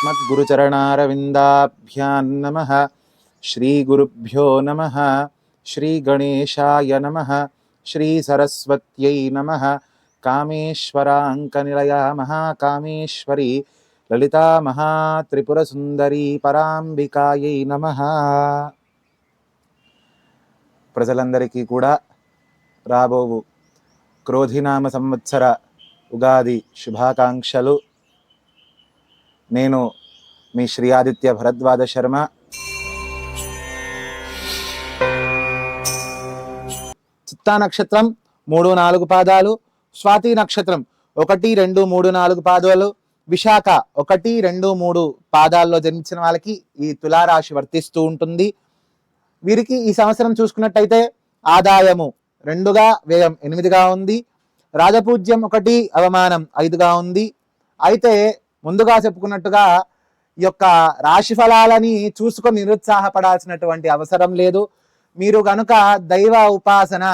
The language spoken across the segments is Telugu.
अस्मद्गुरुचरणारविन्दाभ्यां नमः श्रीगुरुभ्यो नमः श्रीगणेशाय नमः श्रीसरस्वत्यै नमः कामेश्वराङ्कनिलया महाकामेश्वरी లలితా మహాత్రిపురసుందరీ పరాంబికాయై నమ ప్రజలందరికీ కూడా రాబోవు క్రోధినామ సంవత్సర ఉగాది శుభాకాంక్షలు నేను మీ శ్రీ ఆదిత్య భరద్వాజ శర్మ. చిత్తా నక్షత్రం మూడు నాలుగు పాదాలు స్వాతి నక్షత్రం ఒకటి రెండు మూడు నాలుగు పాదాలు విశాఖ ఒకటి రెండు మూడు పాదాల్లో జన్మించిన వాళ్ళకి ఈ తులారాశి వర్తిస్తూ ఉంటుంది. వీరికి ఈ సంవత్సరం చూసుకున్నట్టయితే ఆదాయము రెండుగా వ్యయం ఎనిమిదిగా ఉంది. రాజపూజ్యం ఒకటి అవమానం ఐదుగా ఉంది. అయితే ముందుగా చెప్పుకున్నట్టుగా ఈ యొక్క రాశి ఫలాలని చూసుకొని నిరుత్సాహపడాల్సినటువంటి అవసరం లేదు. మీరు కనుక దైవ ఉపాసన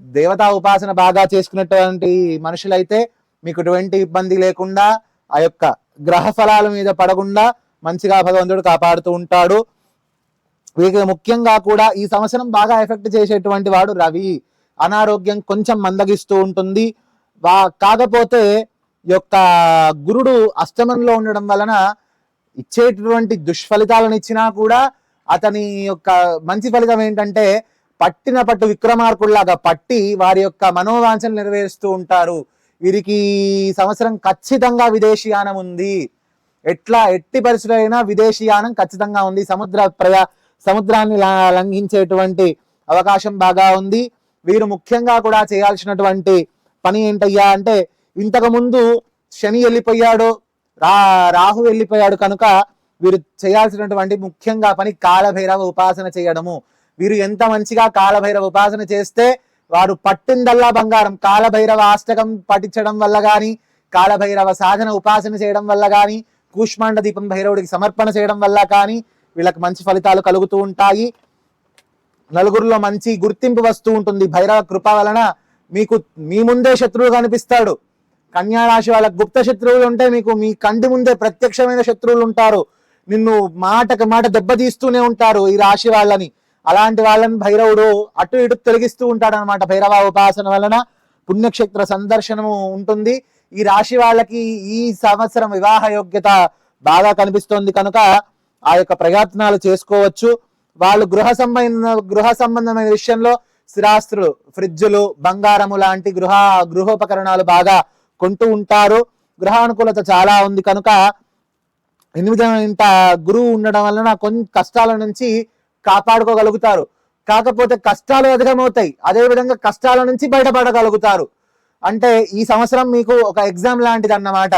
దేవతా ఉపాసన బాగా చేసుకున్నటువంటి మనుషులైతే మీకు ఎటువంటి ఇబ్బంది లేకుండా ఆ యొక్క గ్రహ ఫలాల మీద పడకుండా మంచిగా భగవంతుడు కాపాడుతూ ఉంటాడు. వీరికి ముఖ్యంగా కూడా ఈ సంవత్సరం బాగా ఎఫెక్ట్ చేసేటువంటి వాడు రవి. అనారోగ్యం కొంచెం మందగిస్తూ ఉంటుంది. వా కాకపోతే యొక్క గురుడు అష్టమంలో ఉండడం వలన ఇచ్చేటటువంటి దుష్ఫలితాలను ఇచ్చినా కూడా అతని యొక్క మంచి ఫలితం ఏంటంటే పట్టిన పట్టు విక్రమార్కుల్లాగా పట్టి వారి యొక్క మనోవాంఛలు నెరవేరుస్తూ ఉంటారు. వీరికి సంవత్సరం ఖచ్చితంగా విదేశీయానం ఉంది. ఎట్లా ఎట్టి పరిస్థితులైనా విదేశీయానం ఖచ్చితంగా ఉంది. సముద్ర ప్రయా సముద్రాన్ని లంఘించేటువంటి అవకాశం బాగా ఉంది. వీరు ముఖ్యంగా కూడా చేయాల్సినటువంటి పని ఏంటయ్యా అంటే ఇంతకు ముందు శని వెళ్ళిపోయాడు రా రాహు వెళ్ళిపోయాడు కనుక వీరు చేయాల్సినటువంటి ముఖ్యంగా పని కాలభైరవ ఉపాసన చేయడము. వీరు ఎంత మంచిగా కాలభైరవ ఉపాసన చేస్తే వారు పట్టిందల్లా బంగారం. కాలభైరవ ఆష్టకం పఠించడం వల్ల కానీ కాలభైరవ సాధన ఉపాసన చేయడం వల్ల కానీ కూష్మాండ దీపం భైరవుడికి సమర్పణ చేయడం వల్ల కానీ వీళ్ళకి మంచి ఫలితాలు కలుగుతూ ఉంటాయి. నలుగురిలో మంచి గుర్తింపు వస్తూ ఉంటుంది. భైరవ కృప వలన మీకు మీ ముందే శత్రువు కనిపిస్తాడు. కన్యా రాశి వాళ్ళకి గుప్త శత్రువులు ఉంటే మీకు మీ కంటి ముందే ప్రత్యక్షమైన శత్రువులు ఉంటారు. నిన్ను మాటకి మాట దెబ్బతీస్తూనే ఉంటారు ఈ రాశి వాళ్ళని. అలాంటి వాళ్ళని భైరవుడు అటు ఇటు తొలగిస్తూ ఉంటాడు అనమాట భైరవ ఉపాసన వలన పుణ్యక్షేత్ర సందర్శనము ఉంటుంది. ఈ రాశి వాళ్ళకి ఈ సంవత్సరం వివాహ యోగ్యత బాగా కనిపిస్తోంది కనుక ఆ యొక్క ప్రయత్నాలు చేసుకోవచ్చు. వాళ్ళు గృహ సంబంధ గృహ సంబంధమైన విషయంలో స్థిరాస్తులు ఫ్రిడ్జులు బంగారము లాంటి గృహ గృహోపకరణాలు బాగా కొంటూ ఉంటారు. గ్రహానుకూలత చాలా ఉంది. కనుక ఎనిమిది ఇంట గురువు ఉండడం వలన కొన్ని కష్టాల నుంచి కాపాడుకోగలుగుతారు. కాకపోతే కష్టాలు అధికమవుతాయి. అదేవిధంగా కష్టాల నుంచి బయటపడగలుగుతారు. అంటే ఈ సంవత్సరం మీకు ఒక ఎగ్జామ్ లాంటిది అన్నమాట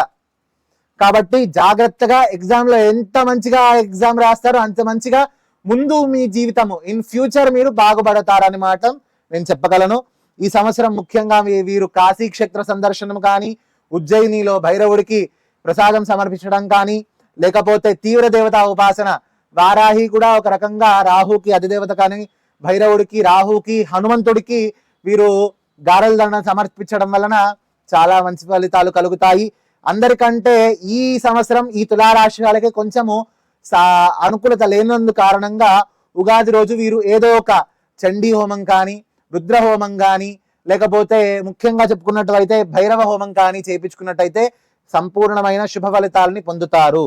కాబట్టి జాగ్రత్తగా ఎగ్జామ్లో ఎంత మంచిగా ఎగ్జామ్ రాస్తారో అంత మంచిగా ముందు మీ జీవితము ఇన్ ఫ్యూచర్ మీరు బాగుపడతారని మాట నేను చెప్పగలను. ఈ సంవత్సరం ముఖ్యంగా వీరు కాశీ క్షేత్ర సందర్శనం కానీ ఉజ్జయినిలో భైరవుడికి ప్రసాదం సమర్పించడం కానీ లేకపోతే తీవ్ర దేవతా ఉపాసన వారాహి కూడా ఒక రకంగా రాహుకి అధిదేవత కానీ భైరవుడికి రాహుకి హనుమంతుడికి వీరు గారెల దండ సమర్పించడం వలన చాలా మంచి ఫలితాలు కలుగుతాయి. అందరికంటే ఈ సంవత్సరం ఈ తులారాశి వాళ్ళకి కొంచెము సా- అనుకూలత లేనందు కారణంగా ఉగాది రోజు వీరు ఏదో ఒక చండీ హోమం కానీ రుద్ర హోమం కానీ లేకపోతే ముఖ్యంగా చెప్పుకున్నట్లయితే భైరవ హోమం కానీ చేయించుకున్నట్టయితే సంపూర్ణమైన శుభ ఫలితాలని పొందుతారు.